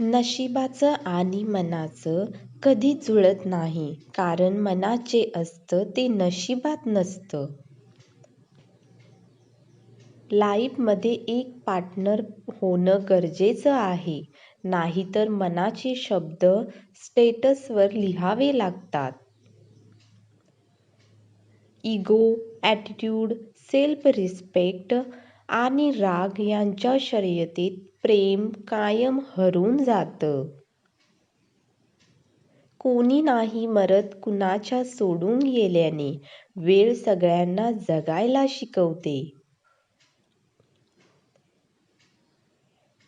नशिबाचं आणि मनाचं कधी जुळत नाही कारण मनाचे असतं ते नशिबात नसतं. लाईफमध्ये एक पार्टनर होणं गरजेचं आहे. नाहीतर मनाचे शब्द स्टेटसवर लिहावे लागतात. इगो, ॲटिट्यूड, सेल्फ रिस्पेक्ट आणि राग यांच्या शर्यतीत प्रेम कायम हरून जातं. कोणी नाही मरत कुणाच्या सोडून गेल्याने. वेळ सगळ्यांना जगायला शिकवते.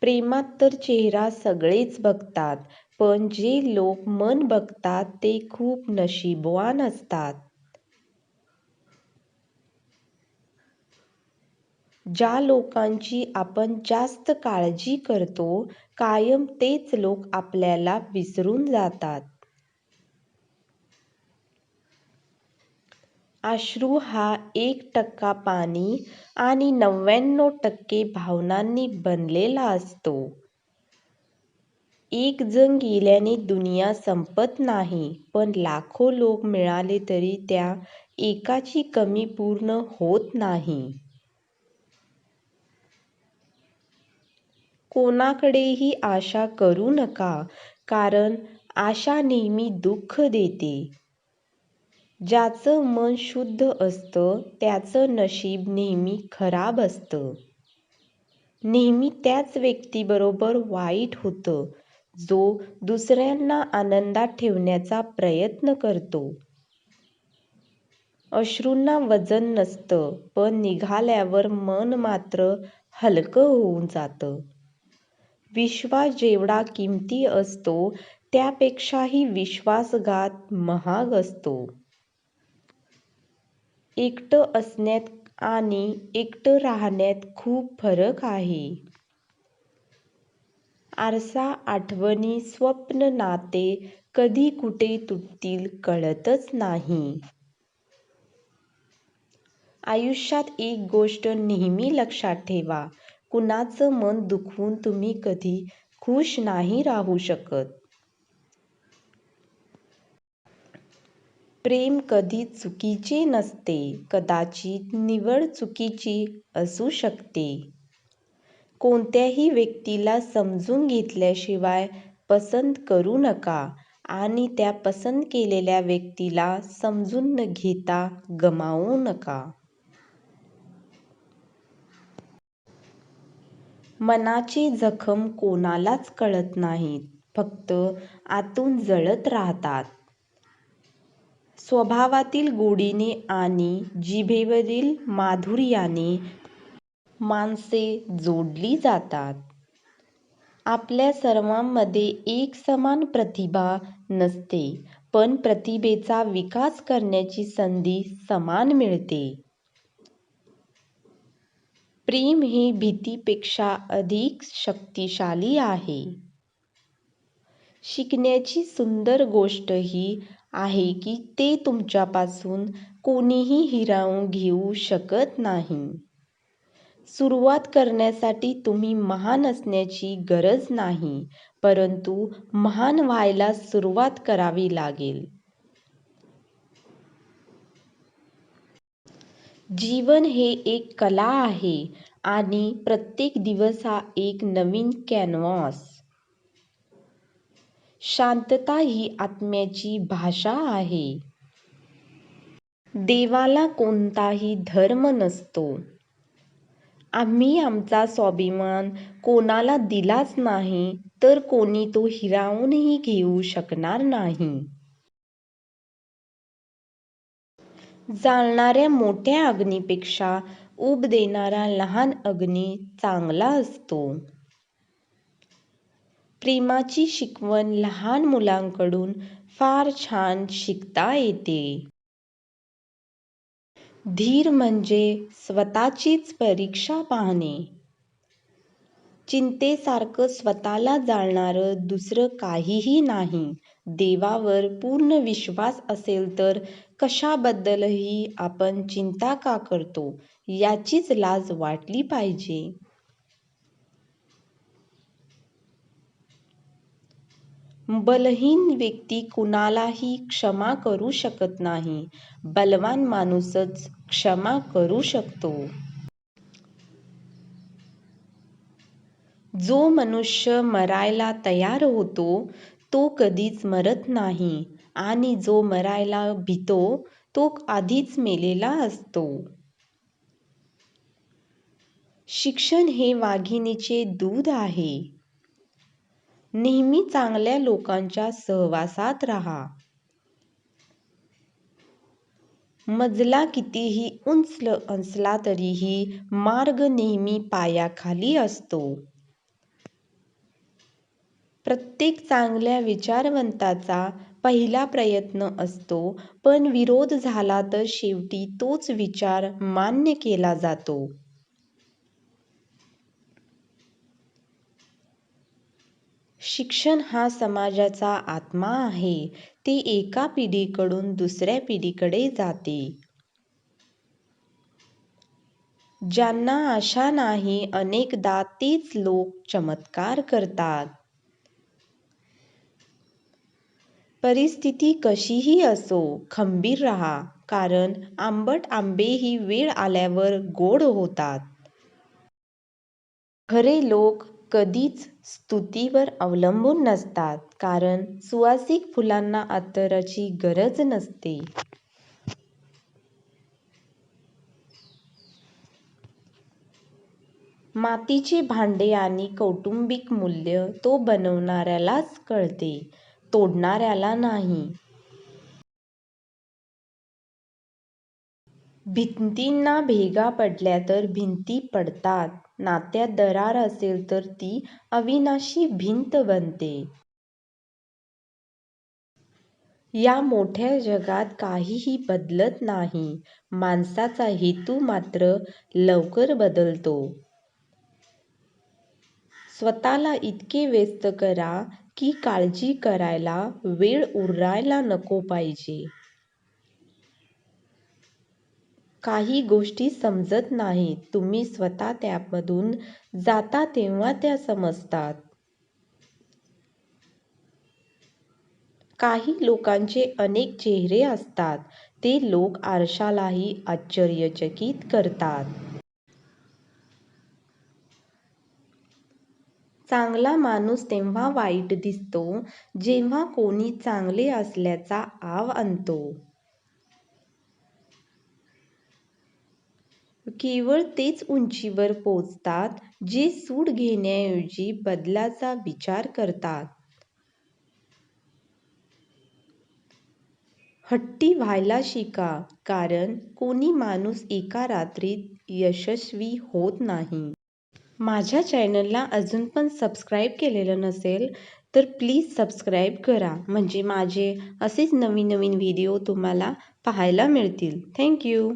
प्रेमात तर चेहरा सगळेच बघतात, पण जे लोक मन बघतात ते खूप नशीबवान असतात. ज्या लोकांची आपण जास्त काळजी करतो कायम तेच लोक आपल्याला विसरून जातात. अश्रू हा एक टक्का पाणी आणि नव्व्याण्णव टक्के भावनांनी बनलेला असतो. एक जण गेल्याने दुनिया संपत नाही, पण लाखो लोक मिळाले तरी त्या एकाची कमी पूर्ण होत नाही. कोणाकडेही आशा करू नका, कारण आशा नेहमी दुःख देते. ज्याचं मन शुद्ध असतं त्याचं नशीब नेहमी खराब असतं. नेहमी त्याच व्यक्तीबरोबर वाईट होतं, जो दुसऱ्यांना आनंदात ठेवण्याचा प्रयत्न करतो. अश्रूंना वजन नसतं, पण निघाल्यावर मन मात्र हलकं होऊन जातं. विश्वास जेवढा किमती असतो त्यापेक्षाही विश्वासघात महाग असतो. एकटं असण्यात आणि एकटं राहण्यात खूप फरक आहे. आरसा, आठवणी, स्वप्न, नाते कधी कुठे तुटतील कळतच नाही. आयुष्यात एक गोष्ट नेहमी लक्षात ठेवा, कुणाचं मन दुखवून तुम्ही कधी खुश नाही राहू शकत. प्रेम कधी चुकीचे नसते. कदाचित निवड चुकीची असू शकते. कोणत्याही व्यक्तीला समजून घेतल्याशिवाय पसंत करू नका आणि त्या पसंत केलेल्या व्यक्तीला समजून न घेता गमावू नका. मनाचे जखम कोणालाच कळत नाहीत, फक्त आतून जळत राहतात. स्वभावातील गोडीने आणि जिभेवरील माधुर्याने माणसे जोडली जातात. आपल्या सर्वांमध्ये एकसमान प्रतिभा नसते, पण प्रतिभेचा विकास करण्याची संधी समान मिळते. प्रेम हे भीतीपेक्षा अधिक शक्तिशाली आहे. शिकण्याची सुंदर गोष्ट ही आहे की ते तुमच्यापासून कोणीही हिरावून घेऊ शकत नाही. सुरुवात करण्यासाठी तुम्ही महान असण्याची गरज नाही, परंतु महान व्हायला सुरुवात करावी लागेल. जीवन हे एक कला आहे आणि प्रत्येक दिवस हा एक नवीन कॅनव्हास. शांतता ही आत्म्याची भाषा आहे. देवाला कोणताही धर्म नसतो. आम्ही आमचा स्वाभिमान कोणाला दिलाच नाही तर कोणी तो हिरावूनही घेऊ शकणार नाही. जाळणाऱ्या मोठ्या अग्नीपेक्षा ऊब देणारा लहान अग्नी चांगला असतो. प्रेमाची शिकवण लहान मुलांकडून फार छान शिकता येते. धीर म्हणजे स्वतःचीच परीक्षा पाहणे. चिंतेसारखं स्वतःला जाळणारं दुसरं काहीही नाही. देवावर पूर्ण विश्वास असेल तर कशाबद्दलही आपण चिंता का करतो, याचीच लाज वाटली पाहिजे. बलहीन व्यक्ती कुणालाही क्षमा करू शकत नाही बलवान माणूसच क्षमा करू शकतो जो मनुष्य मरायला तयार होतो तो कधीच मरत नाही. आणि जो मरायला भितो तो आधीच मेलेला असतो. शिक्षण हे वाघिणीचे दूध आहे. नेहमी चांगल्या लोकांच्या सहवासात राहा. मजला कितीही उंचल असला तरीही मार्ग नेहमी पायाखाली असतो. प्रत्येक चांगल्या विचारवंताचा पहिला प्रयत्न असतो पण विरोध झाला तर शेवटी तोच विचार मान्य केला जातो. शिक्षण हा समाजाचा आत्मा आहे ते एका पिढीकडून दुसऱ्या पिढीकडे जाते. ज्यांना आशा नाही अनेकदा तेच लोक चमत्कार करतात. परिस्थिती कशीही असो खंबीर राहा कारण आंबट आंबेही वेळ आल्यावर गोड होतात. खरे लोक कधीच स्तुतीवर अवलंबून नसतात कारण सुवासिक फुलांना अत्तराची गरज नसते. मातीचे भांडे आणि कौटुंबिक मूल्य तो बनवणाऱ्यालाच कळते. तोडणाऱ्याला नाही. भिंतींना भेगा पडल्या तर भिंती पडतात. नात्यात दरार असेल तर ती अविनाशी भिंत बनते. या मोठ्या जगात काहीही बदलत नाही. माणसाचा हेतू मात्र लवकर बदलतो. स्वतःला इतके व्यस्त करा की काळजी करायला वेळ उरायला नको पाहिजे. काही गोष्टी समजत नाहीत. तुम्ही स्वतः त्यामधून जाता तेव्हा त्या समजतात. काही लोकांचे अनेक चेहरे असतात. ते लोक आरशालाही आश्चर्यचकित करतात. चांगला माणूस तेव्हा वाईट दिसतो जेव्हा कोणी चांगले असल्याचा आव आणतो. केवळ तेच उंचीवर पोचतात जे सूड घेण्याऐवजी बदलाचा विचार करतात. हट्टी व्हायला शिका कारण कोणी माणूस एका रात्रीत यशस्वी होत नाही. माझ्या चॅनलला अजून पण सबस्क्राईब केलेलं नसेल तर प्लीज सबस्क्राईब करा. म्हणजे माझे असेच नवीन नवीन व्हिडिओ तुम्हाला पाहायला मिळतील. थँक्यू